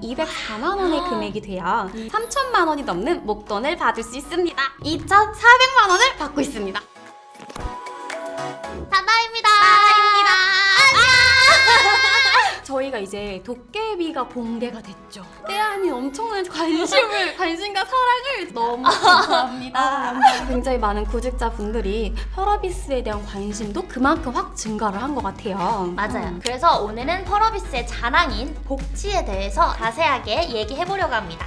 이 204만 원의 금액이 돼요. 3천만 원이 넘는 목돈을 받을 수 있습니다. 2,400만 원을 받고 있습니다. 다다입니다. 저희가 이제 도깨비가 공개가 됐죠. 때아닌 엄청난 관심을, 관심과 사랑을 너무 감사합니다. 굉장히 많은 구직자분들이 펄어비스에 대한 관심도 그만큼 확 증가를 한 것 같아요. 맞아요. 그래서 오늘은 펄어비스의 자랑인 복지에 대해서 자세하게 얘기해 보려고 합니다.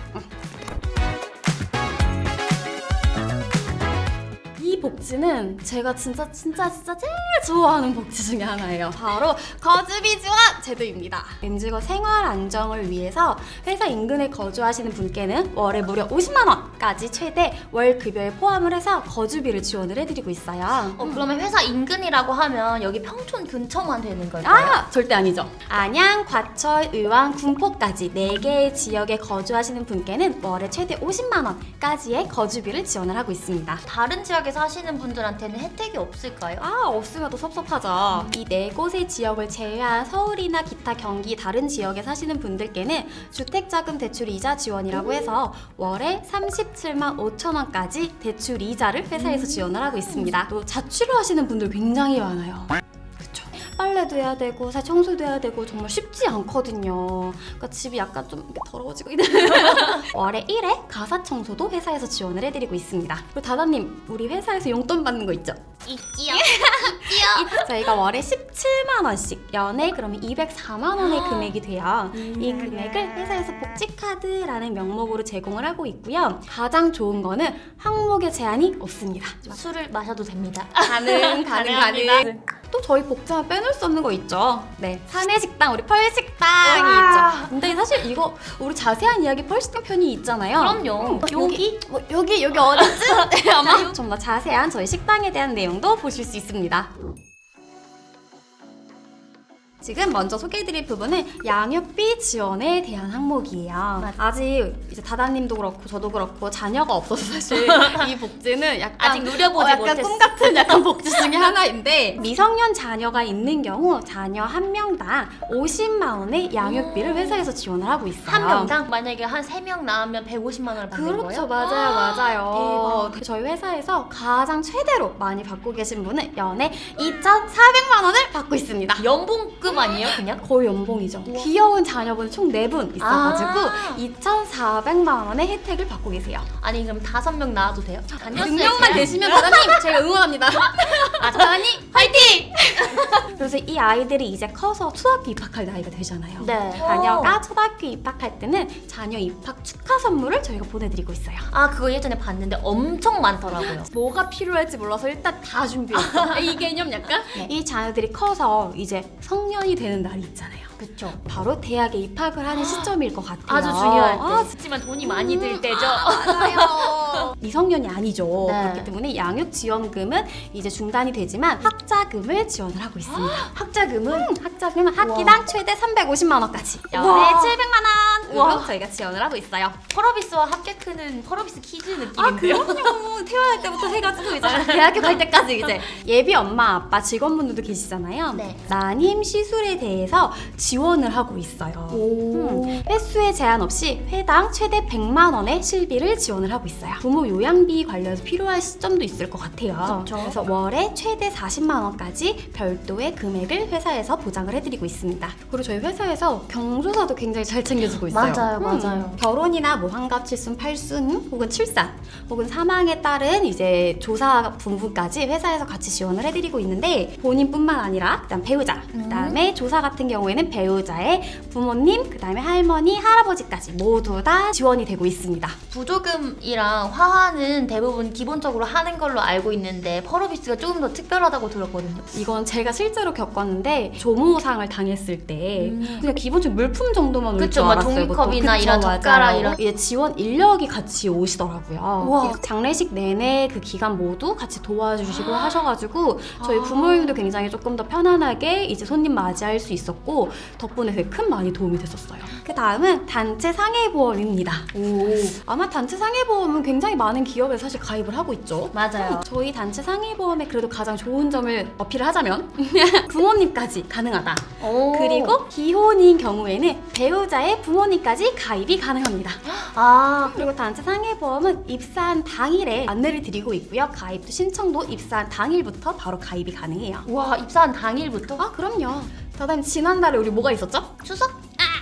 복지는 제가 진짜 진짜 진짜 제일 좋아하는 복지 중에 하나예요. 바로 거주비 지원 제도입니다. 임직원 생활 안정을 위해서 회사 인근에 거주하시는 분께는 월에 무려 50만 원까지 최대 월 급여에 포함을 해서 거주비를 지원을 해드리고 있어요. 어, 그러면 회사 인근이라고 하면 여기 평촌 근처만 되는 걸까요? 아 절대 아니죠. 안양, 과철, 의왕, 군포까지 4개의 지역에 거주하시는 분께는 월에 최대 50만 원까지의 거주비를 지원을 하고 있습니다. 다른 지역에 사시는 분들한테는 혜택이 없을까요? 아 없으면 또 섭섭하죠. 이 네 곳의 지역을 제외한 서울이나 기타 경기 다른 지역에 사시는 분들께는 주택자금 대출 이자 지원이라고 해서 월에 37만 5천 원까지 대출 이자를 회사에서 지원을 하고 있습니다. 또 자취를 하시는 분들 굉장히 많아요. 빨래도 해야 되고 사실 청소도 해야 되고 정말 쉽지 않거든요. 그러니까 집이 약간 좀 이렇게 더러워지고 있는. 월에 1회 가사 청소도 회사에서 지원을 해드리고 있습니다. 그리고 다다님 우리 회사에서 용돈 받는 거 있죠? 있지요. 있지요. 저희가 월에 17만 원씩 연애 그러면 204만 원의 금액이 돼요. 이 금액을 회사에서 복지카드라는 명목으로 제공을 하고 있고요. 가장 좋은 거는 항목에 제한이 없습니다. 술을 마셔도 됩니다. 가능, 가능, 가능합니다. 또 저희 복지만 빼놓을 수 없는 거 있죠. 네, 사내식당 우리 펄식당이 우와. 있죠. 근데 사실 이거 우리 자세한 이야기 펄식당 편이 있잖아요. 그럼요. 음, 여기? 뭐, 여기 여기 어디지? 네, 아마 좀 더 자세한 저희 식당에 대한 내용도 보실 수 있습니다. 지금 먼저 소개해드릴 부분은 양육비 지원에 대한 항목이에요. 맞아. 아직 이제 다다님도 그렇고 저도 그렇고 자녀가 없어서 사실 이 복지는 약간 아직 누려보지 어, 약간 못했어. 꿈 같은 약간 복지 중에 하나인데 미성년 자녀가 있는 경우 자녀 한 명당 50만 원의 양육비를 회사에서 지원을 하고 있어요. 한 명당 만약에 한 세명 낳으면 150만 원을 받는 그렇죠, 거예요? 맞아요, 맞아요. 대박. 저희 회사에서 가장 최대로 많이 받고 계신 분은 연애 2,400만 원을 받고 있습니다. 연봉급 아니에요, 그냥? 거의 연봉이죠. 귀여운 자녀분 총 4분 있어가지고 아. 2,400만 원의 혜택을 받고 계세요. 아니 그럼 다섯 명 낳아도 돼요? 자녀 능력만 되시면 다다님 제가 응원합니다. 아, 다다님 화이팅! 그래서 이 아이들이 이제 커서 초등학교 입학할 나이가 되잖아요. 네. 자녀가 초등학교 입학할 때는 자녀 입학 축하 선물을 저희가 보내드리고 있어요. 아 그거 예전에 봤는데 엄청 많더라고요. 뭐가 필요할지 몰라서 일단 다 준비했어. 이 개념 약간? 이 자녀들이 커서 이제 성년 이 되는 날이 있잖아요. 그쵸. 바로 대학에 입학을 하는 시점일 것 같아요. 아주 중요할 때. 아, 하지만 돈이 많이 들 때죠. 맞아요. 미성년이 아니죠. 네. 그렇기 때문에 양육 지원금은 이제 중단이 되지만 학자금을 지원을 하고 있습니다. 학자금은 음, 학자금은 학기당 최대 350만 원까지 우와. 700만 원으로 우와. 저희가 지원을 하고 있어요. 펄어비스와 함께 크는 펄어비스 키즈 아 느낌인데요. 그럼요. 태어날 때부터 해가지고 이제 대학교 갈 때까지 이제 예비 엄마 아빠 직원분들도 계시잖아요. 네. 난임 시술에 대해서 지원을 하고 있어요. 오. 음, 횟수에 제한 없이 회당 최대 100만 원의 실비를 지원을 하고 있어요. 부모 요양비 관련해서 필요한 시점도 있을 것 같아요. 그쵸. 래서 월에 최대 40만 원까지 별도의 금액을 회사에서 보장을 해드리고 있습니다. 그리고 저희 회사에서 경조사도 굉장히 잘 챙겨주고 있어요. 맞아요, 맞아요. 결혼이나 뭐 환갑, 칠순, 팔순 혹은 출산 혹은 사망에 따른 이제 조사 분부까지 회사에서 같이 지원을 해드리고 있는데 본인뿐만 아니라 그다음 배우자, 음. 그다음에 조사 같은 경우에는 배우자의 부모님, 그다음에 할머니, 할아버지까지 모두 다 지원이 되고 있습니다. 부조금이랑 화하는 대부분 기본적으로 하는 걸로 알고 있는데 펄어비스가 조금 더 특별하다고 들었거든요. 이건 제가 실제로 겪었는데 조모상을 당했을 때 음. 그냥 기본적인 물품 정도만 올 줄 그쵸, 막 알았어요. 종이컵이나 보통. 이런 그쵸, 젓가락 맞아요. 이런- 이제 지원 인력이 같이 오시더라고요. 우와. 장례식 내내 그 기간 모두 같이 도와주시고 하셔가지고 저희 아. 부모님도 굉장히 조금 더 편안하게 이제 손님 맞이할 수 있었고 덕분에 되게 큰 많이 도움이 됐었어요. 그 다음은 단체 상해보험입니다. 오. 아마 단체 상해보험은 굉장히 많은 기업에 사실 가입을 하고 있죠. 맞아요. 저희 단체 상해보험의 그래도 가장 좋은 점을 어필을 하자면 부모님까지 가능하다. 오. 그리고 기혼인 경우에는 배우자의 부모님 까지 원까지 가입이 가능합니다. 아 그리고 단체 상해보험은 입사한 당일에 안내를 드리고 있고요. 가입도 신청도 입사한 당일부터 바로 가입이 가능해요. 와 입사한 당일부터 아 그럼요. 다음 지난달에 우리 뭐가 있었죠? 추석?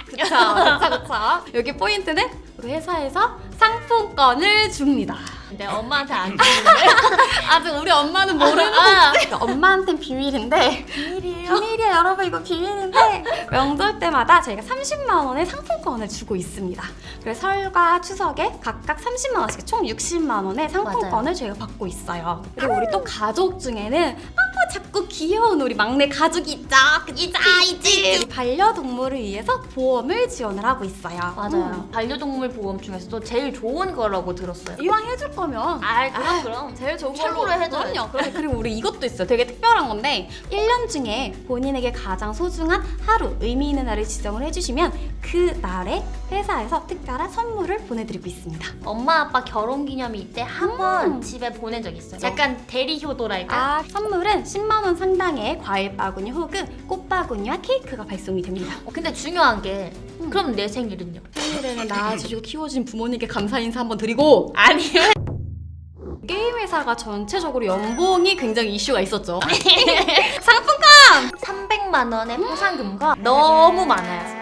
그쵸 그쵸 그쵸. 여기 포인트는 우리 회사에서 상품권을 줍니다. 내 엄마한테 안 주는데 아직 우리 엄마는 모르는 아. 거지. 엄마한텐 비밀인데 비밀이에요. 비밀이에요 여러분 이거 비밀인데 명절 때마다 저희가 30만 원의 상품권을 주고 있습니다. 그래서 설과 추석에 각각 30만 원씩 총 60만 원의 상품권을 저희가 받고 있어요. 그리고 우리 또 가족 중에는 너 무 자꾸 귀여운 우리 막내 가족이 있죠. 있자 있지. 반려동물을 위해서 보험을 지원을 하고 있어요. 맞아요. 음. 반려동물 보험 중에서도 제일 좋은 거라고 들었어요. 이왕 해줄 거면 아 그럼 그럼. 제일 좋은 최고로 걸로 해줘야지. 그럼요. 그래, 그리고 우리 이것도 있어요. 되게 특별한 건데 1년 중에 본인에게 가장 소중한 하루, 의미 있는 날을 지정을 해주시면 그 날에 회사에서 특별한 선물을 보내드리고 있습니다. 엄마 아빠 결혼 기념일 때 한번 음. 집에 보낸 적 있어요. 약간 대리 효도랄까? 아, 선물은 10만 원 상당의 과일 바구니 혹은 꽃 바구니와 케이크가 발송이 됩니다. 어, 근데 중요한 게 음. 그럼 내 생일은요? 생일에는 낳아주시고 키워준 부모님께 감사 인사 한번 드리고 아니요. 게임 회사가 전체적으로 연봉이 굉장히 이슈가 있었죠. 상품권 300만 원의 포상금과 너무 많아요.